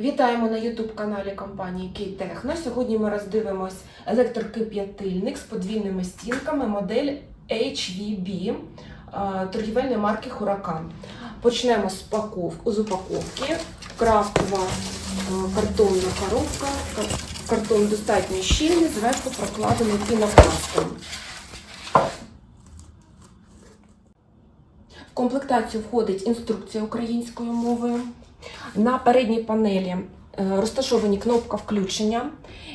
Вітаємо на youtube каналі компанії Кейтехно. Сьогодні ми роздивимось електрокип'ятильник з подвійними стінками модель HVB торгівельної марки Huracan. Почнемо з, паков... з упаковки. Крафтова картонна коробка. Картон достатньо щільний, зверху прокладений пінопластом. В комплектацію входить інструкція українською мовою. На передній панелі е, розташовані кнопка включення,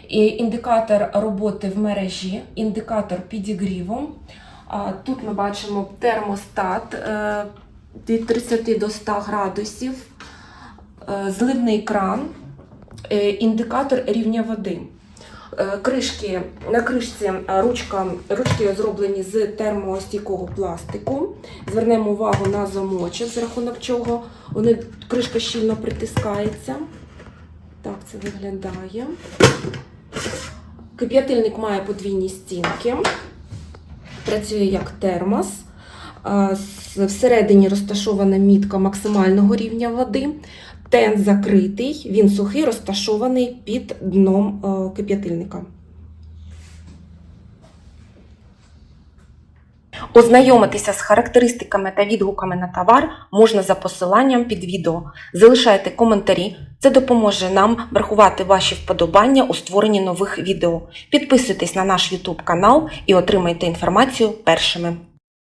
індикатор роботи в мережі, індикатор підігріву. Тут ми бачимо термостат е, від 30 до 100 градусів, е, зливний кран, індикатор рівня води. Е, Кришки, на кришці е, ручка, ручки зроблені з термостійкого пластику. Звернемо увагу на замочок, за рахунок чого вони, кришка щільно притискається. Так це виглядає. Кип'ятильник має подвійні стінки, працює як термос. Всередині розташована мітка максимального рівня води. Тен закритий, він сухий, розташований під дном е, кип'ятильника. Ознайомитися з характеристиками та відгуками на товар можна за посиланням під відео. Залишайте коментарі, це допоможе нам врахувати ваші вподобання у створенні нових відео. Підписуйтесь на наш YouTube канал і отримайте інформацію першими.